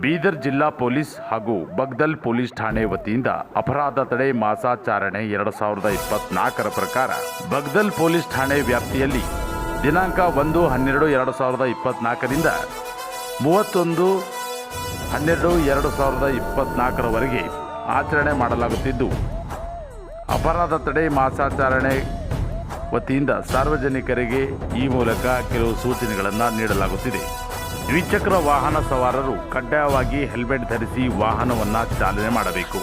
ಬೀದರ್ ಜಿಲ್ಲಾ ಪೊಲೀಸ್ ಹಾಗೂ ಬಗ್ದಲ್ ಪೊಲೀಸ್ ಠಾಣೆ ವತಿಯಿಂದ ಅಪರಾಧ ತಡೆ ಮಾಸಾಚಾರಣೆ ಎರಡು ಸಾವಿರದ ಇಪ್ಪತ್ನಾಲ್ಕರ ಪ್ರಕಾರ ಬಗ್ದಲ್ ಪೊಲೀಸ್ ಠಾಣೆ ವ್ಯಾಪ್ತಿಯಲ್ಲಿ ದಿನಾಂಕ ಒಂದು ಹನ್ನೆರಡು ಎರಡು ಸಾವಿರದ ಇಪ್ಪತ್ನಾಲ್ಕರಿಂದ ಮೂವತ್ತೊಂದು ಹನ್ನೆರಡು ಎರಡು ಸಾವಿರದ ಇಪ್ಪತ್ನಾಲ್ಕರವರೆಗೆ ಆಚರಣೆ ಮಾಡಲಾಗುತ್ತಿದ್ದು, ಅಪರಾಧ ತಡೆ ಮಾಸಾಚಾರಣೆ ವತಿಯಿಂದ ಸಾರ್ವಜನಿಕರಿಗೆ ಈ ಮೂಲಕ ಕೆಲವು ಸೂಚನೆಗಳನ್ನು ನೀಡಲಾಗುತ್ತಿದೆ. ದ್ವಿಚಕ್ರ ವಾಹನ ಸವಾರರು ಕಡ್ಡಾಯವಾಗಿ ಹೆಲ್ಮೆಟ್ ಧರಿಸಿ ವಾಹನವನ್ನು ಚಾಲನೆ ಮಾಡಬೇಕು.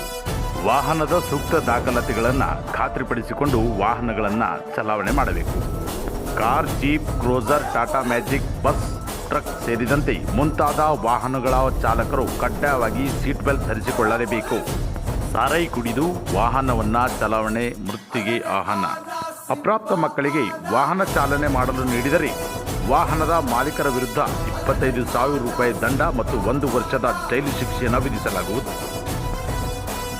ವಾಹನದ ಸೂಕ್ತ ದಾಖಲಾತಿಗಳನ್ನು ಖಾತ್ರಿಪಡಿಸಿಕೊಂಡು ವಾಹನಗಳನ್ನು ಚಲಾವಣೆ ಮಾಡಬೇಕು. Car, jeep, cruiser, Tata magic, bus, truck ಸೇರಿದಂತೆ ಮುಂತಾದ ವಾಹನಗಳ ಚಾಲಕರು ಕಡ್ಡಾಯವಾಗಿ ಸೀಟ್ ಬೆಲ್ಟ್ ಧರಿಸಿಕೊಳ್ಳಲೇಬೇಕು. ಸಾರೈ ಕುಡಿದು ವಾಹನವನ್ನು ಚಲಾವಣೆ, ಮೃತ್ಯುಗೆ ಆಹ್ವಾನ. ಅಪ್ರಾಪ್ತ ಮಕ್ಕಳಿಗೆ ವಾಹನ ಚಾಲನೆ ಮಾಡಲು ನೀಡಿದರೆ ವಾಹನದ ಮಾಲೀಕರ ವಿರುದ್ಧ ಇಪ್ಪತ್ತೈದು ಸಾವಿರ ರೂಪಾಯಿ ದಂಡ ಮತ್ತು ಒಂದು ವರ್ಷದ ಜೈಲು ಶಿಕ್ಷೆಯನ್ನು ವಿಧಿಸಲಾಗುವುದು.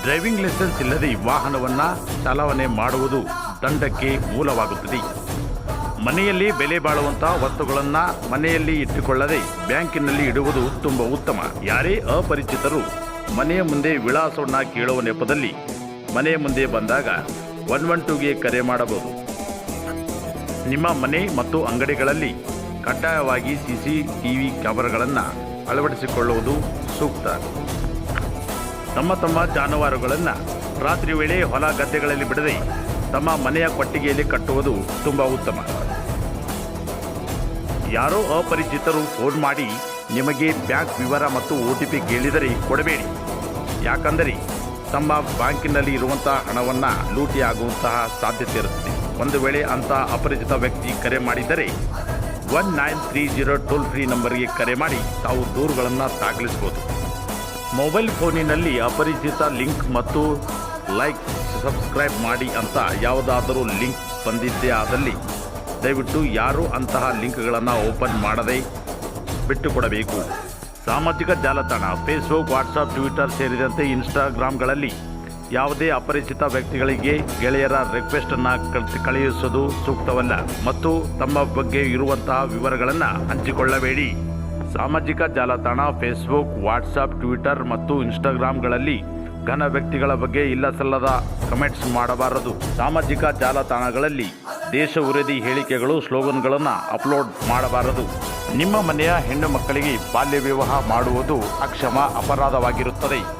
ಡ್ರೈವಿಂಗ್ ಲೈಸೆನ್ಸ್ ಇಲ್ಲದೆ ವಾಹನವನ್ನು ಚಲಾವಣೆ ಮಾಡುವುದು ದಂಡಕ್ಕೆ ಮೂಲವಾಗುತ್ತದೆ. ಮನೆಯಲ್ಲಿ ಬೆಲೆ ಬಾಳುವಂತಹ ವಸ್ತುಗಳನ್ನು ಮನೆಯಲ್ಲಿ ಇಟ್ಟುಕೊಳ್ಳದೆ ಬ್ಯಾಂಕಿನಲ್ಲಿ ಇಡುವುದು ತುಂಬ ಉತ್ತಮ. ಯಾರೇ ಅಪರಿಚಿತರು ಮನೆಯ ಮುಂದೆ ವಿಳಾಸವನ್ನು ಕೇಳುವ ನೆಪದಲ್ಲಿ ಮನೆಯ ಮುಂದೆ ಬಂದಾಗ ಒನ್ ಒನ್ ಟೂಗೆ ಕರೆ ಮಾಡಬಹುದು. ನಿಮ್ಮ ಮನೆ ಮತ್ತು ಅಂಗಡಿಗಳಲ್ಲಿ ಕಡ್ಡಾಯವಾಗಿ ಸಿಸಿ ಟಿವಿ ಕ್ಯಾಮರಾಗಳನ್ನು ಅಳವಡಿಸಿಕೊಳ್ಳುವುದು ಸೂಕ್ತ. ತಮ್ಮ ತಮ್ಮ ಜಾನುವಾರುಗಳನ್ನು ರಾತ್ರಿ ವೇಳೆ ಹೊಲ ಗದ್ದೆಗಳಲ್ಲಿ ಬಿಡದೆ ತಮ್ಮ ಮನೆಯ ಕೊಟ್ಟಿಗೆಯಲ್ಲಿ ಕಟ್ಟುವುದು ತುಂಬ ಉತ್ತಮ. ಯಾರೋ ಅಪರಿಚಿತರು ಫೋನ್ ಮಾಡಿ ನಿಮಗೆ ಬ್ಯಾಂಕ್ ವಿವರ ಮತ್ತು ಒ ಟಿ ಪಿ ಕೇಳಿದರೆ ಕೊಡಬೇಡಿ. ಯಾಕಂದರೆ ತಮ್ಮ ಬ್ಯಾಂಕಿನಲ್ಲಿ ಇರುವಂತಹ ಹಣವನ್ನು ಲೂಟಿ ಆಗುವಂತಹ ಸಾಧ್ಯತೆ ಇರುತ್ತದೆ. ಒಂದು ವೇಳೆ ಅಂತಹ ಅಪರಿಚಿತ ವ್ಯಕ್ತಿ ಕರೆ ಮಾಡಿದರೆ one nine three zero toll free ನಂಬರ್ಗೆ ಕರೆ ಮಾಡಿ ತಾವು ದೂರುಗಳನ್ನು ದಾಖಲಿಸಬಹುದು ಮೊಬೈಲ್ ಫೋನಿನಲ್ಲಿ ಅಪರಿಚಿತ ಲಿಂಕ್ ಮತ್ತು ಲೈಕ್ ಸಬ್ಸ್ಕ್ರೈಬ್ ಮಾಡಿ ಅಂತ ಯಾವುದಾದರೂ ಲಿಂಕ್ ಬಂದಿದ್ದೇ ಆದಲ್ಲಿ ದಯವಿಟ್ಟು ಯಾರೂ ಅಂತಹ ಲಿಂಕ್ಗಳನ್ನು ಓಪನ್ ಮಾಡದೆ ಬಿಟ್ಟುಕೊಡಬೇಕು ಸಾಮಾಜಿಕ ಜಾಲತಾಣ ಫೇಸ್ಬುಕ್ ವಾಟ್ಸಪ್ ಟ್ವಿಟರ್ ಸೇರಿದಂತೆ ಇನ್ಸ್ಟಾಗ್ರಾಮ್ಗಳಲ್ಲಿ ಯಾವುದೇ ಅಪರಿಚಿತ ವ್ಯಕ್ತಿಗಳಿಗೆ ಗೆಳೆಯರ ರಿಕ್ವೆಸ್ಟನ್ನು ಕಳುಹಿಸುವುದು ಸೂಕ್ತವಲ್ಲ ಮತ್ತು ತಮ್ಮ ಬಗ್ಗೆ ಇರುವಂತಹ ವಿವರಗಳನ್ನು ಹಂಚಿಕೊಳ್ಳಬೇಡಿ. ಸಾಮಾಜಿಕ ಜಾಲತಾಣ ಫೇಸ್ಬುಕ್ ವಾಟ್ಸಪ್ ಟ್ವಿಟರ್ ಮತ್ತು ಇನ್ಸ್ಟಾಗ್ರಾಮ್ಗಳಲ್ಲಿ ಘನ ವ್ಯಕ್ತಿಗಳ ಬಗ್ಗೆ ಇಲ್ಲಸಲ್ಲದ ಕಮೆಂಟ್ಸ್ ಮಾಡಬಾರದು. ಸಾಮಾಜಿಕ ಜಾಲತಾಣಗಳಲ್ಲಿ ದೇಶ ವಿರೋಧಿ ಹೇಳಿಕೆಗಳು, ಸ್ಲೋಗನ್ಗಳನ್ನು ಅಪ್ಲೋಡ್ ಮಾಡಬಾರದು. ನಿಮ್ಮ ಮನೆಯ ಹೆಣ್ಣು ಮಕ್ಕಳಿಗೆ ಬಾಲ್ಯ ವಿವಾಹ ಮಾಡುವುದು ಅಕ್ಷಮ ಅಪರಾಧವಾಗಿರುತ್ತದೆ.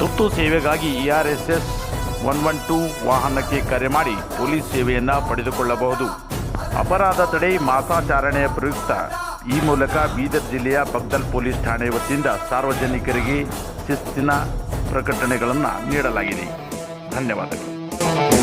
ತುರ್ತು ಸೇವೆಗಾಗಿ ERSS R S S one one two ವಾಹನಕ್ಕೆ ಕರೆ ಮಾಡಿ ಪೊಲೀಸ್ ಸೇವೆಯನ್ನು ಪಡೆದುಕೊಳ್ಳಬಹುದು. ಅಪರಾಧ ತಡೆ ಮಾಸಾಚಾರಣೆಯ ಪ್ರಯುಕ್ತ. ಈ ಮೂಲಕ ಬೀದರ್ ಜಿಲ್ಲೆಯ ಬಗ್ದಲ್ ಪೊಲೀಸ್ ಠಾಣೆ ವತಿಯಿಂದ ಸಾರ್ವಜನಿಕರಿಗೆ ಶಿಸ್ತಿನ ಪ್ರಕಟಣೆಗಳನ್ನು ನೀಡಲಾಗಿದೆ. ಧನ್ಯವಾದಗಳು.